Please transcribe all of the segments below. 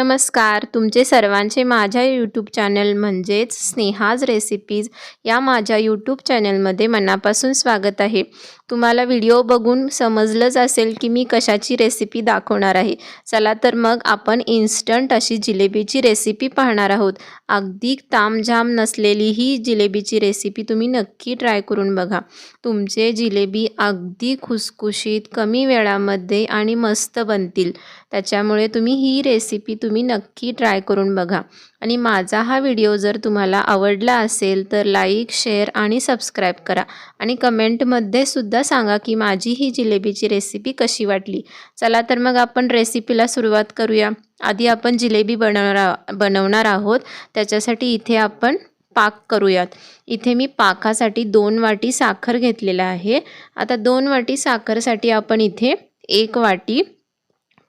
नमस्कार. तुमचे सर्वांचे माझ्या यूट्यूब चॅनल म्हणजेच स्नेहाज रेसिपीज या माझ्या यूट्यूब चॅनलमध्ये मनापासून स्वागत आहे. तुम्हाला व्हिडिओ बघून समजलंच असेल की मी कशाची रेसिपी दाखवणार आहे. चला तर मग आपण इन्स्टंट अशी जिलेबीची रेसिपी पाहणार आहोत. अगदी तामझाम नसलेली ही जिलेबीची रेसिपी तुम्ही नक्की ट्राय करून बघा. तुमचे जिलेबी अगदी खुसखुशीत कमी वेळामध्ये आणि मस्त बनतील. त्याच्यामुळे तुम्ही ही रेसिपी तुम्ही नक्की ट्राय करून बघा. आणि माझा हा व्हिडिओ जर तुम्हाला आवडला असेल तर लाईक शेअर आणि सबस्क्राईब करा. आणि कमेंटमध्ये सुद्धा सांगा की माझी ही जिलेबीची रेसिपी कशी वाटली. चला तर मग आपण रेसिपीला सुरुवात करूया. आधी आपण जिलेबी बनवणार बनवणार आहोत. त्याच्यासाठी इथे आपण पाक करूयात. इथे मी पाकासाठी दोन वाटी साखर घेतलेला आहे. आता दोन वाटी साखरसाठी आपण इथे एक वाटी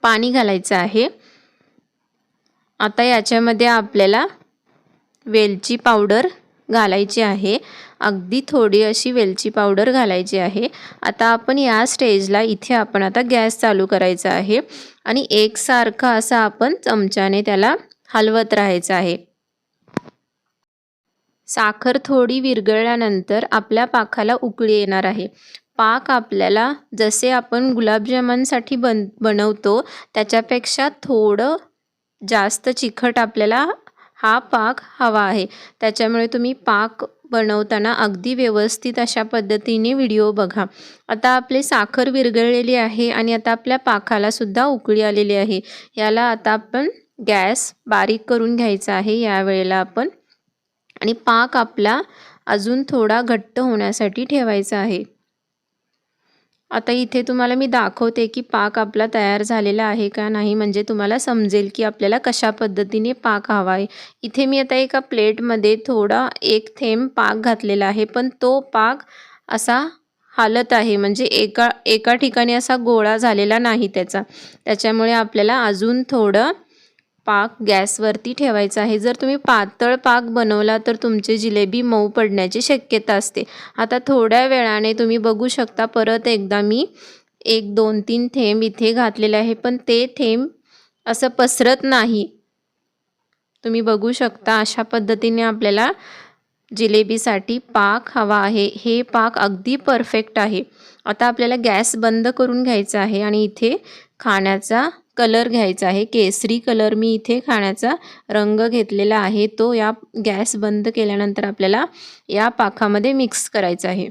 पाणी घालायचं आहे. आता याच्यामध्ये आपल्याला वेलची पावडर घालायची आहे. अगदी थोडी अशी वेलची पावडर घालायची आहे. आता आपण या स्टेजला इथे आपण आता गॅस चालू करायचा आहे. आणि एकसारखं असं आपण चमच्याने त्याला हलवत राहायचं आहे. साखर थोडी विरघळल्यानंतर आपल्या पाखाला उकळी येणार आहे. पाक आपल्याला जसे आपण गुलाबजामुनसाठी बन बनवतो त्याच्यापेक्षा थोडं जास्त चिखट आपल्याला हा पाक हवा आहे. त्याच्यामुळे तुम्ही पाक बनवताना अगदी व्यवस्थित अशा पद्धतीने व्हिडिओ बघा. आता आपले साखर विरघळलेली आहे आणि आता आपल्या पाकालासुद्धा उकळी आलेली आहे. याला आता आपण गॅस बारीक करून घ्यायचा आहे यावेळेला आपण. आणि पाक आपला अजून थोडा घट्ट होण्यासाठी ठेवायचा आहे. आता इथे तुम्हाला मी दाखवते की पाक आपला तयार झालेला आहे का नाही म्हणजे तुम्हाला समजेल की आपल्याला कशा पद्धतीने पाक हवा आहे. इथे मी आता एका प्लेटमध्ये थोडा एक थेंब पाक घातलेला आहे पण तो पाक असा हालत आहे म्हणजे एका एका ठिकाणी असा गोळा झालेला नाही त्याचा. त्याच्यामुळे आपल्याला अजून थोडं पाक गॅसवरती ठेवायचा आहे. जर तुम्ही पातळ पाक बनवला तर तुमचे जिलेबी मऊ पडण्याची शक्यता असते. आता थोड्या वेळाने तुम्ही बघू शकता परत एकदा मी एक दोन तीन थेंब इथे घातलेले आहे पण ते थेंब असं पसरत नाही. तुम्ही बघू शकता अशा पद्धतीने आपल्याला जिलेबीसाठी पाक हवा आहे. हे पाक अगदी परफेक्ट आहे. आता आपल्याला गॅस बंद करून घ्यायचा आहे आणि इथे खाण्याचा कलर घ्यायचा आहे. केसरी कलर मी इथे खाण्याचा रंग घेतलेला आहे. तो या गॅस बंद केल्यानंतर आपल्याला या पाकामध्ये मिक्स करायचा आहे.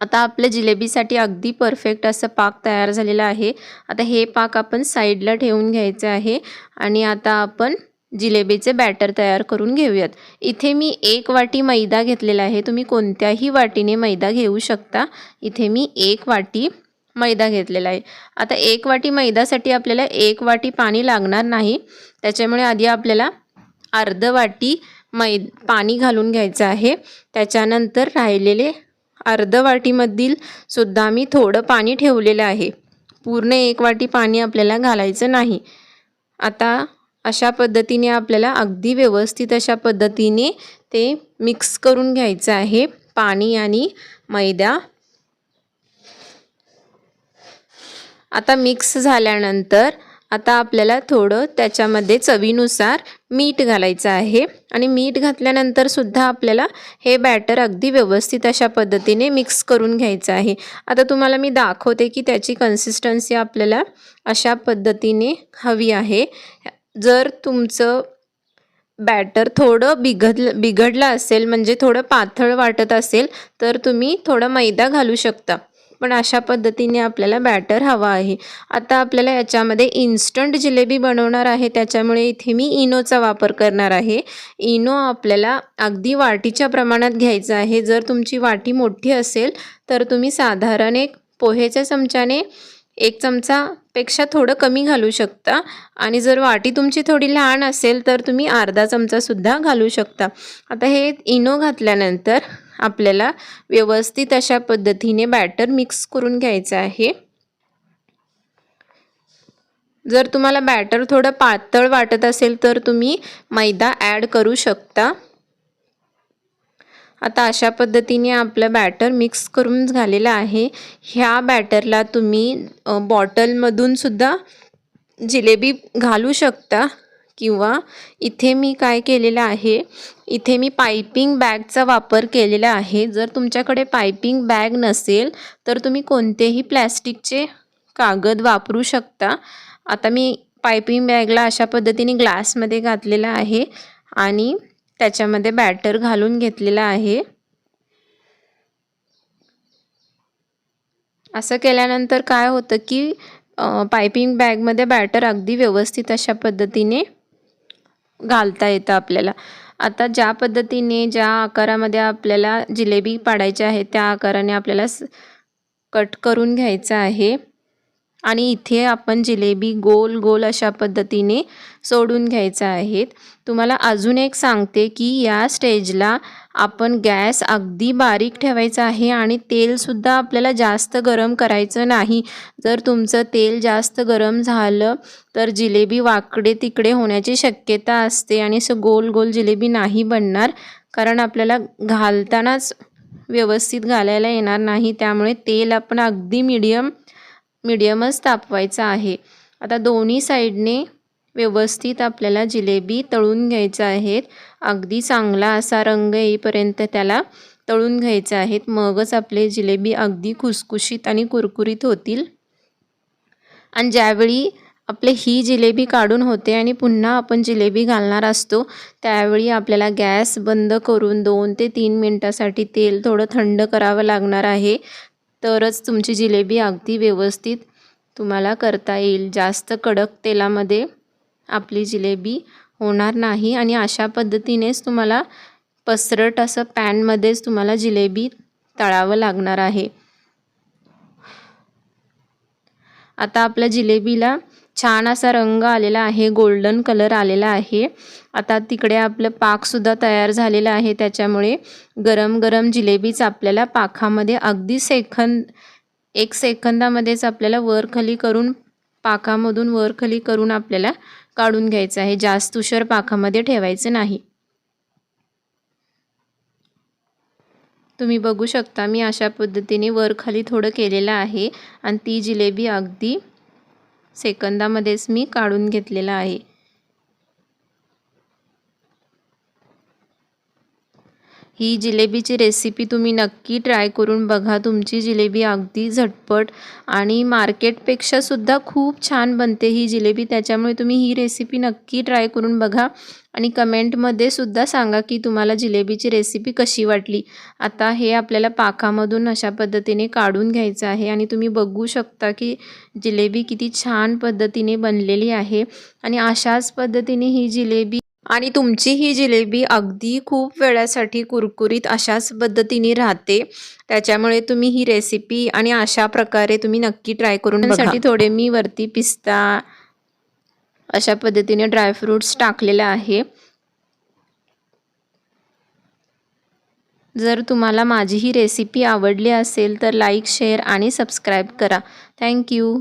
आता आपल्या जिलेबीसाठी अगदी परफेक्ट असं पाक तयार झालेला आहे. आता हे पाक आपण साईडला ठेवून घ्यायचं आहे आणि आता आपण जिलेबीचे बॅटर तयार करून घेऊयात. इथे मी एक वाटी मैदा घेतलेला आहे. तुम्ही कोणत्याही वाटीने मैदा घेऊ शकता. इथे मी एक वाटी मैदा घेतलेला आहे. आता एक वाटी मैद्यासाठी आपल्याला एक वाटी पाणी लागणार नाही. त्याच्यामुळे आधी आपल्याला अर्ध वाटी मै पाणी घालून घ्यायचं आहे. त्याच्यानंतर राहिलेले अर्ध वाटीमधील सुद्धा मी थोडं पाणी ठेवलेलं आहे. पूर्ण एक वाटी पाणी आपल्याला घालायचं नाही. आता अशा पद्धतीने आपल्याला अगदी व्यवस्थित अशा पद्धतीने ते मिक्स करून घ्यायचं आहे. पाणी आणि मैदा आता मिक्स झाल्यानंतर आता आपल्याला थोडं त्याच्यामध्ये चवीनुसार मीठ घालायचं आहे. आणि मीठ घातल्यानंतर सुद्धा आपल्याला हे बॅटर अगदी व्यवस्थित अशा पद्धतीने मिक्स करून घ्यायचं आहे. आता तुम्हाला मी दाखवते की त्याची कन्सिस्टन्सी आपल्याला अशा पद्धतीने हवी आहे. जर तुमचं बॅटर थोडं बिघडलं बिघडलं असेल म्हणजे थोडं पातळ वाटत असेल तर तुम्ही थोडं मैदा घालू शकता. पण अशा पद्धतीने आपल्याला बॅटर हवा आहे. आता आपल्याला याच्यामध्ये इन्स्टंट जिलेबी बनवणार आहे त्याच्यामुळे इथे मी इनोचा वापर करणार आहे. इनो आपल्याला अगदी वाटीच्या प्रमाणात घ्यायचं आहे. जर तुमची वाटी मोठी असेल तर तुम्ही साधारण एक पोहेच्या चमच्याने एक चमचापेक्षा थोडं कमी घालू शकता. आणि जर वाटी तुमची थोडी लहान असेल तर तुम्ही अर्धा चमचासुद्धा घालू शकता. आता हे इनो घातल्यानंतर आपल्याला व्यवस्थित अशा पद्धतीने बॅटर मिक्स करून घ्यायचं आहे. जर तुम्हाला बॅटर थोडं पातळ वाटत असेल तर तुम्ही मैदा ॲड करू शकता. आता अशा पद्धतीने आपलं बॅटर मिक्स करून झालेलं आहे. ह्या बॅटरला तुम्ही बॉटलमधूनसुद्धा जिलेबी घालू शकता. किंवा इथे मी काय केलेलं आहे इथे मी पायपिंग बॅगचा वापर केलेला आहे. जर तुमच्याकडे पायपिंग बॅग नसेल तर तुम्ही कोणतेही प्लॅस्टिकचे कागद वापरू शकता. आता मी पायपिंग बॅगला अशा पद्धतीने ग्लासमध्ये घातलेला आहे आणि त्याच्यामध्ये बॅटर घालून घेतलेला आहे. असं केल्यानंतर काय होतं की पायपिंग बॅगमध्ये बॅटर अगदी व्यवस्थित अशा पद्धतीने घालता येतं आपल्याला. आता ज्या पद्धतीने ज्या आकारामध्ये आपल्याला जिलेबी पाडायची आहे त्या आकाराने आपल्याला कट करून घ्यायचं आहे. आणि इथे आपण जिलेबी गोल गोल अशा पद्धतीने सोडून घ्यायचं आहेत. तुम्हाला अजून एक सांगते की या स्टेजला आपण गॅस अगदी बारीक ठेवायचा आहे आणि तेलसुद्धा आपल्याला जास्त गरम करायचं नाही. जर तुमचं तेल जास्त गरम झालं तर जिलेबी वाकडे तिकडे होण्याची शक्यता असते आणि असं गोल गोल जिलेबी नाही बनणार. कारण आपल्याला घालतानाच व्यवस्थित घालायला येणार नाही. त्यामुळे तेल आपण अगदी मीडियम मीडियमच तापवायचा आहे. आता दोन्ही साईडने व्यवस्थित आपल्याला जिलेबी तळून घ्यायचं आहेत. अगदी चांगला असा रंग येईपर्यंत त्याला तळून घ्यायचे आहेत. मगच आपले जिलेबी अगदी खुसखुशीत आणि कुरकुरीत होतील. आणि ज्यावेळी आपले ही जिलेबी काढून होते आणि पुन्हा आपण जिलेबी घालणार असतो त्यावेळी आपल्याला गॅस बंद करून दोन ते तीन मिनटासाठी तेल थोडं थंड करावं लागणार आहे. तरच तुमची जिलेबी अगदी व्यवस्थित तुम्हाला करता येईल. जास्त कडक तेलामध्ये आपली जिलेबी होणार नाही आणि अशा पद्धतीनेच तुम्हाला पसरट असं पॅनमध्येच तुम्हाला जिलेबी तळावं लागणार आहे. आता आपल्या जिलेबीला छान असा रंग आलेला आहे गोल्डन कलर आलेला आहे. आता तिकडे आपलं पाकसुद्धा तयार झालेलं आहे त्याच्यामुळे गरम गरम जिलेबीच आपल्याला पाकामध्ये अगदी सेकंद एक सेकंदामध्येच आपल्याला वरखली करून पाकामधून वरखली करून आपल्याला काढून घ्यायचं आहे. जास्त उशर पाकामध्ये ठेवायचं नाही. तुम्ही बघू शकता मी अशा पद्धतीने वरखाली थोडं केलेलं आहे आणि ती जिलेबी अगदी सेकंदामध्येच मी काढून घेतलेला आहे. ही जिलेबीची रेसिपी तुम्ही नक्की ट्राय करून बघा. तुमची जिलेबी अगदी झटपट आणि मार्केटपेक्षासुद्धा खूप छान बनते ही जिलेबी. त्याच्यामुळे तुम्ही ही रेसिपी नक्की ट्राय करून बघा आणि कमेंटमध्ये सुद्धा सांगा की तुम्हाला जिलेबीची रेसिपी कशी वाटली. आता हे आपल्याला पाकामधून अशा पद्धतीने काढून घ्यायचं आहे आणि तुम्ही बघू शकता की जिलेबी किती छान पद्धतीने बनलेली आहे. आणि अशाच पद्धतीने ही जिलेबी आणि तुमची ही जिलेबी अगदी खूप वेळासाठी कुरकुरीत अशाच पद्धतीने राहते. त्याच्यामुळे तुम्ही ही रेसिपी आणि अशा प्रकारे तुम्ही नक्की ट्राय करून साठी थोडे मी वरती पिस्ता अशा पद्धतीने ड्रायफ्रूट्स टाकलेलं आहे. जर तुम्हाला माझी ही रेसिपी आवडली असेल तर लाईक शेअर आणि सबस्क्राईब करा. Thank you